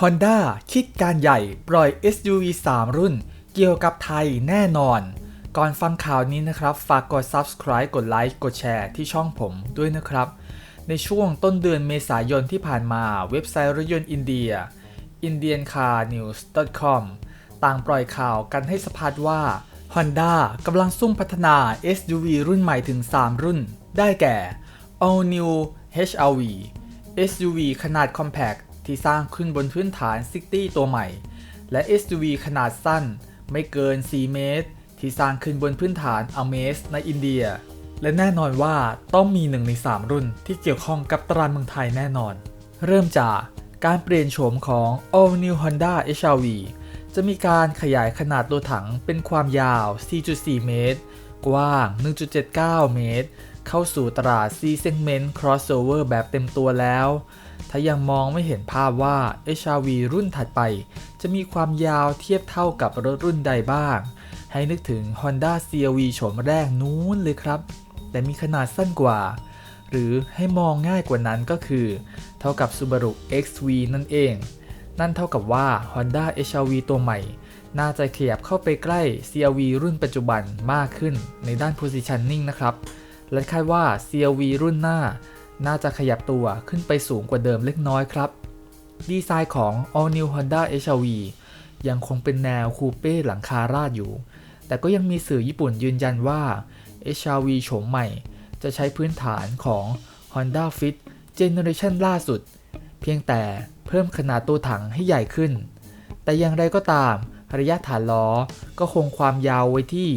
Honda คิดการใหญ่ปล่อย SUV 3 รุ่น เกี่ยวกับไทยแน่นอน ก่อนฟังข่าวนี้นะครับ ฝากกด subscribe กดไลค์กดแชร์ที่ช่องผมด้วยนะครับ ในช่วงต้นเดือนเมษายนที่ผ่านมาเว็บไซต์รถยนต์อินเดีย indiancarnews.com ต่างปล่อยข่าวกันให้สะพัดว่า Honda กำลังซุ่มพัฒนา SUV รุ่นใหม่ถึง 3 รุ่น ได้แก่ All New HRV SUV ขนาด Compact ที่สร้างขึ้นบนพื้นฐาน City ตัวใหม่ และ SUV ขนาดสั้น ไม่เกิน 4 เมตร ที่สร้างขึ้นบนพื้นฐาน Amaze ในอินเดีย และแน่นอนว่าต้องมีหนึ่งใน 3 รุ่นที่เกี่ยวข้องกับตลาดเมืองไทยแน่นอน เริ่มจากการเปลี่ยนโฉมของ All New Honda HRV จะมีการขยายขนาดตัวถังเป็นความยาว 4.4 เมตร กว้าง 1.79 เมตร เข้าสู่ตลาด C segment crossover แบบเต็มตัวแล้ว ถ้ายังมองไม่เห็นภาพว่า HRV รุ่นถัดไป จะมีความยาวเทียบเท่ากับรถรุ่นใดบ้าง ให้นึกถึง Honda CRV โฉมแรกนู้นเลยครับ แต่มีขนาดสั้นกว่า หรือให้มองง่ายกว่านั้นก็คือ เท่ากับ Subaru XV นั่นเอง นั่นเท่ากับว่า Honda HRV ตัวใหม่ น่าจะขยับเข้าไปใกล้ CRV รุ่นปัจจุบันมากขึ้นในด้าน positioning นะครับ และคาดว่า CRV รุ่นหน้า น่าจะขยับตัวขึ้นไปสูงกว่าเดิมเล็กน้อยครับ ดีไซน์ของ All New Honda HRV ยังคงเป็นแนวคูเป้หลังคาราดอยู่ แต่ก็ยังมีสื่อญี่ปุ่นยืนยันว่า HRV โฉมใหม่ จะใช้พื้นฐานของ Honda Fit Generation ล่าสุด เพียงแต่เพิ่มขนาดตัวถังให้ใหญ่ขึ้น แต่อย่างไรก็ตามระยะฐานล้อก็คงความยาวไว้ที่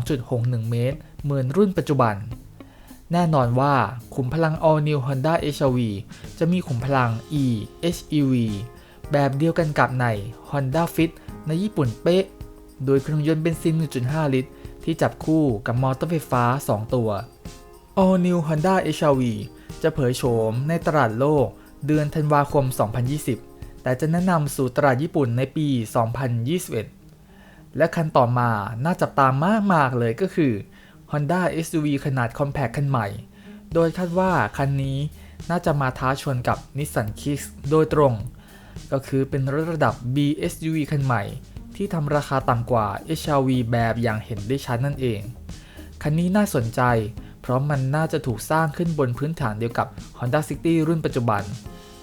2.61 เมตร เหมือนรุ่นปัจจุบัน แน่นอนว่าขุมพลัง All New Honda HRV จะมีขุมพลัง E HEV แบบเดียวกันกับใน Honda Fit ในญี่ปุ่นเป๊ะ โดยเครื่องยนต์เบนซิน 1.5 ลิตร ที่จับคู่กับมอเตอร์ไฟฟ้า 2 ตัว All New Honda HRV จะเผยโฉมในตลาดโลกเดือนธันวาคม 2020 แต่จะแนะนำสู่ตลาดญี่ปุ่นในปี 2021 และคันต่อมาน่าจับตามมากๆเลยก็คือ Honda SUV ขนาด Compact คันใหม่ โดยคาดว่าคันนี้น่าจะมาท้าชนกับ Nissan Kicks โดยตรง ก็คือเป็นรถระดับ B SUV คันใหม่ ที่ทำราคาต่ำกว่า HRV แบบอย่างเห็นได้ชัดนั่นเอง คันนี้น่าสนใจ เพราะมันน่าจะถูกสร้างขึ้นบนพื้นฐานเดียวกับ Honda City รุ่นปัจจุบัน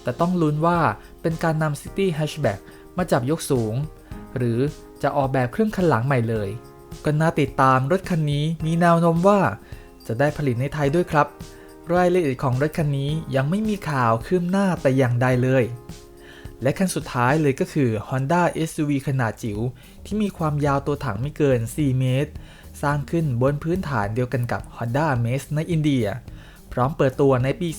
แต่ต้องลุ้นว่าเป็นการนำ City Hatchback มาจับยกสูง หรือจะออกแบบเครื่องคันหลังใหม่เลย ก็น่าติดตามรถคันนี้มีแนวโน้มว่า จะได้ผลิตในไทยด้วยครับ รายละเอียดของรถคันนี้ยังไม่มีข่าวคืบหน้าแต่อย่างใดเลย และคันสุดท้ายเลยก็คือ Honda SUV ขนาดจิ๋วที่มีความยาวตัวถังไม่เกิน 4 เมตร สร้างขึ้นบนพื้นฐานเดียวกันกับ Honda Amaze ในอินเดีย พร้อมเปิดตัวในปี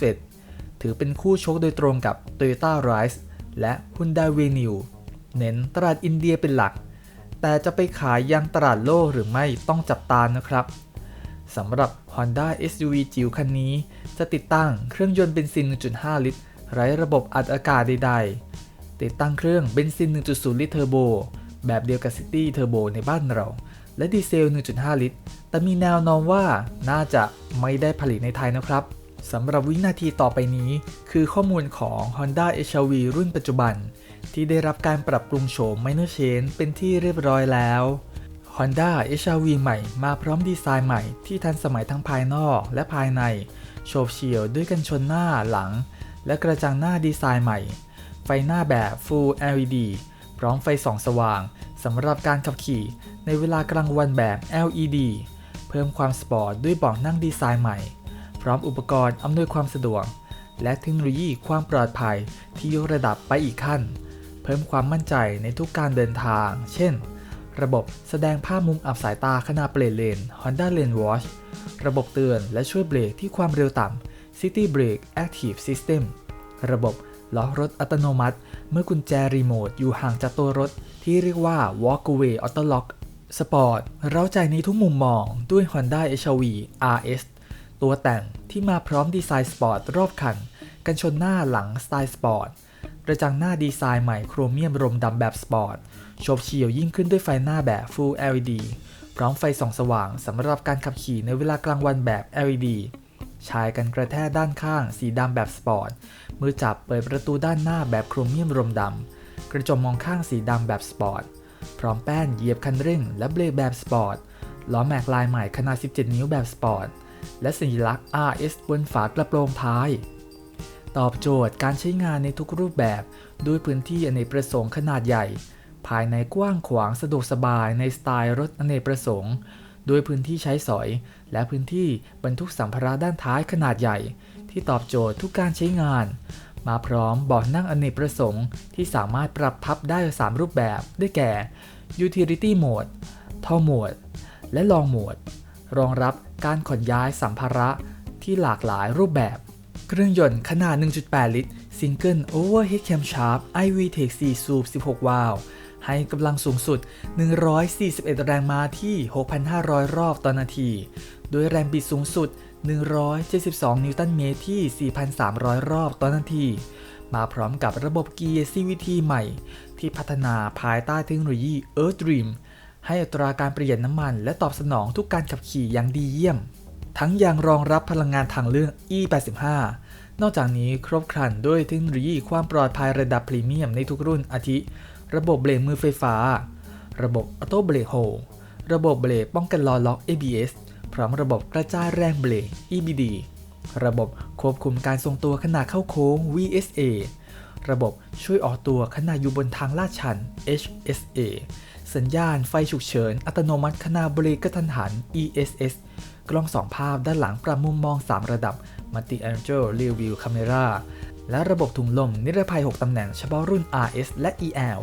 2021 ถือเป็นคู่ชกโดยตรงกับ Toyota Rise และ Hyundai Venue เน้นตลาดอินเดียเป็นหลัก แต่จะไปขายยังตลาดโลกหรือไม่ต้องจับตามนะครับสำหรับ Honda SUV จิ๋วคันนี้ จะติดตั้งเครื่องยนต์เบนซิน 1.5 ลิตร ไร้ระบบอัดอากาศใดๆ ติดตั้งเครื่องเบนซิน 1.0 ลิตรเทอร์โบ แบบเดียวกับ City Turbo ในบ้านเรา และดีเซล 1.5 ลิตร แต่มีแนวโน้มว่าน่าจะไม่ได้ผลิตในไทยนะครับสำหรับวินาทีต่อไปนี้ คือข้อมูลของ Honda HRV รุ่นปัจจุบัน ที่ได้รับการปรับปรุงโฉม Minor Change เป็นที่เรียบร้อยแล้ว Honda HRV ใหม่มาพร้อมดีไซน์ใหม่ที่ทันสมัยทั้งภายนอกและภายใน โฉบเฉี่ยวด้วยกันชนหน้าหลัง และกระจังหน้าดีไซน์ใหม่ ไฟหน้าแบบ Full LED พร้อมไฟส่องสว่างสำหรับการขับขี่ในเวลากลางวันแบบ LED เพิ่มความสปอร์ตด้วยเบาะนั่งดีไซน์ใหม่ พร้อมอุปกรณ์อำนวยความสะดวก และเทคโนโลยีความปลอดภัยที่ยกระดับไปอีกขั้น เพิ่มความมั่นใจในทุกการเดินทาง เช่น ระบบแสดงภาพมุมอับสายตาขณะเปลี่ยนเลน Honda Lane Watch ระบบเตือนและช่วยเบรกที่ความเร็วต่ำ City Brake Active System ระบบล็อกรถอัตโนมัติ เมื่อกุญแจรีโมทอยู่ห่างจากตัวรถ ที่เรียกว่า Walkaway Auto Lock สปอร์ตเร้าใจในทุกมุมมองด้วย Honda HRV RS ตัวแต่งที่มาพร้อมดีไซน์สปอร์ตรอบคัน กันชนหน้าหลังสไตล์สปอร์ต กระจังหน้าดีไซน์ใหม่โครเมียมรมดำแบบสปอร์ตโฉบเฉี่ยวยิ่งขึ้นด้วยไฟหน้าแบบ Full LED พร้อมไฟส่องสว่างสำหรับการขับขี่ในเวลากลางวันแบบ LED ชายกันกระแทกด้านข้าง สีดำแบบสปอร์ต มือจับเปิดประตูด้านหน้าแบบโครเมียมรมดำ กระจกมองข้างสีดำแบบสปอร์ต พร้อมแป้นเหยียบคันเร่ง และเบรกแบบสปอร์ต ล้อแม็กลายใหม่ขนาด 17 นิ้วแบบสปอร์ต และสัญลักษณ์ RS บนฝากระโปรงท้าย ตอบโจทย์การใช้งานในทุกรูปแบบ ด้วยพื้นที่อเนกประสงค์ขนาดใหญ่ ภายในกว้างขวางสะดวกสบายในสไตล์รถอเนกประสงค์ ด้วยพื้นที่ใช้สอย และพื้นที่บรรทุกสัมภาระด้านท้ายขนาดใหญ่ ที่ตอบโจทย์ทุกการใช้งาน มาพร้อมเบาะนั่งอเนกประสงค์ที่สามารถปรับพับได้ 3 รูปแบบได้แก่ Utility Mode Tall Mode และ Long Mode รองรับการขนย้ายสัมภาระที่หลากหลายรูปแบบ เครื่องยนต์ขนาด 1.8 ลิตร Single Overhead Camshaft iVTEC 4 สูบ 16 วาล์วให้กำลังสูงสุด 141 แรงม้าที่ 6,500 รอบต่อนาที โดยแรงบิดสูงสุด 172 นิวตันเมตรที่ 4,300 รอบต่อนาที มาพร้อมกับระบบเกียร์ CVT ใหม่ ที่พัฒนาภายใต้เทคโนโลยี Earth Dream ให้อัตราการประหยัดน้ำมันและตอบสนองทุกการขับขี่อย่างดีเยี่ยม ทั้งยังรองรับพลังงานทางเลือก E85 นอกจากนี้ครบครันด้วยเทคโนโลยีความปลอดภัยระดับพรีเมียมในทุกรุ่นอาทิ ระบบเบรกมือไฟฟ้า ระบบออโต้เบรกโฮลระบบเบรกป้องกันล้อล็อก ABS พร้อมระบบกระจายแรงเบรก EBD ระบบควบคุมการทรงตัวขณะเข้าโค้ง VSA ระบบช่วยออกตัวขณะอยู่บนทางลาดชัน HSA สัญญาณไฟฉุกเฉินอัตโนมัติขณะเบรกกระทันหัน ESS กล้องสองภาพด้านหลังปรับมุมมอง 3 ระดับ Multi Angle Rear View Camera และระบบถุงลมนิรภัย 6 ตำแหน่งเฉพาะรุ่น RS และ EL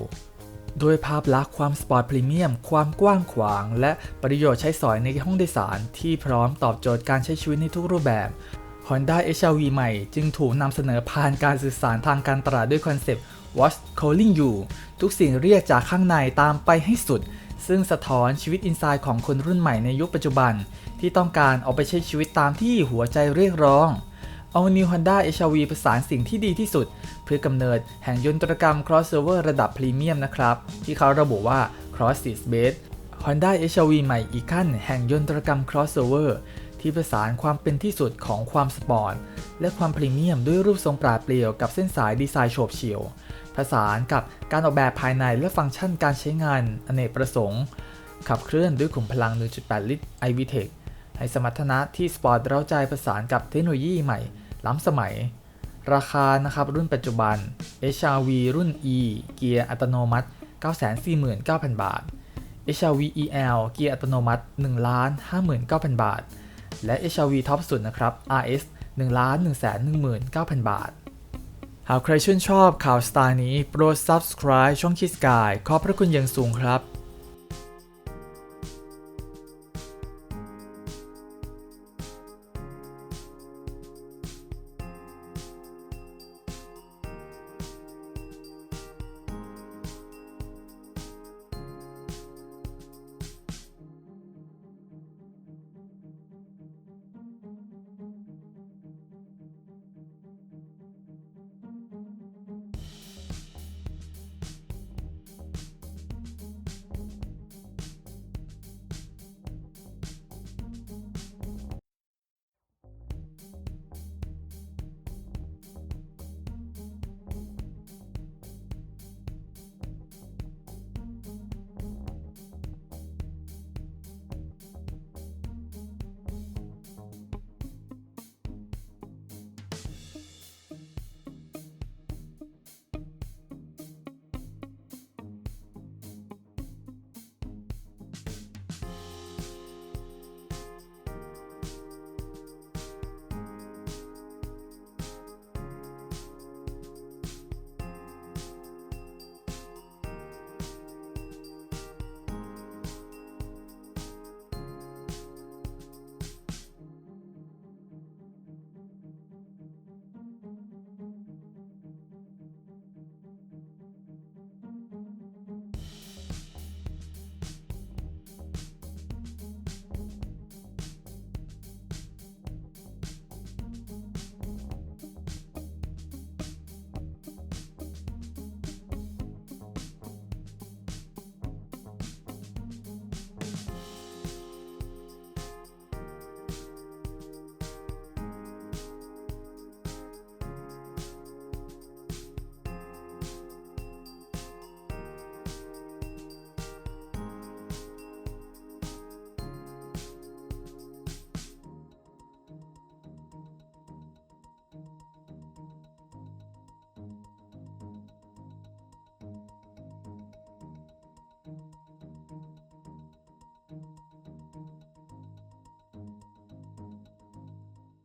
โดยภาพลักษณ์ความสปอร์ตพรีเมียม ความกว้างขวาง และประโยชน์ใช้สอยในห้องโดยสาร ที่พร้อมตอบโจทย์การใช้ชีวิตในทุกรูปแบบ Honda HR-V ใหม่ จึงถูกนำเสนอผ่านการสื่อสารทางการตลาดด้วยคอนเซปต์ What's Calling You ทุกสิ่งเรียกจากข้างในตามไปให้สุด ซึ่งสะท้อนชีวิตอินไซด์ของคนรุ่นใหม่ในยุคปัจจุบัน ที่ต้องการเอาไปใช้ชีวิตตามที่หัวใจเรียกร้อง All New Honda HR-V ประสานสิ่งที่ดีที่สุด เพื่อกำเนิดแห่งยนตรกรรม crossover ระดับพรีเมียมนะครับ ที่เขาระบุว่า Cross Six Base Honda HR-V ใหม่อีกขั้นแห่งยนตรกรรม crossover ที่ประสานความเป็นที่สุดของความสปอร์ตและความพรีเมียมด้วยรูปทรงปราดเปรียวกับเส้นสายดีไซน์โฉบเฉี่ยวผสานกับการออกแบบภายในและฟังก์ชันการใช้งานอเนกประสงค์ ขับเคลื่อนด้วยขุมพลัง 1.8 ลิตร iVTEC ให้สมรรถนะที่สปอร์ตเร้าใจประสานกับเทคโนโลยีใหม่ ล้ำสมัย ราคานะครับรุ่นปัจจุบัน HR-V รุ่น E เกียร์อัตโนมัติ 949,000 บาท HR-V EL เกียร์อัตโนมัติ 1,59,000 บาท และ HR-V ท็อปสุดนะครับ RS 1,119,000 บาท หากใครชื่นชอบข่าวสไตล์นี้โปรด subscribe ช่องคิสกาย ขอบพระคุณอย่างสูงครับ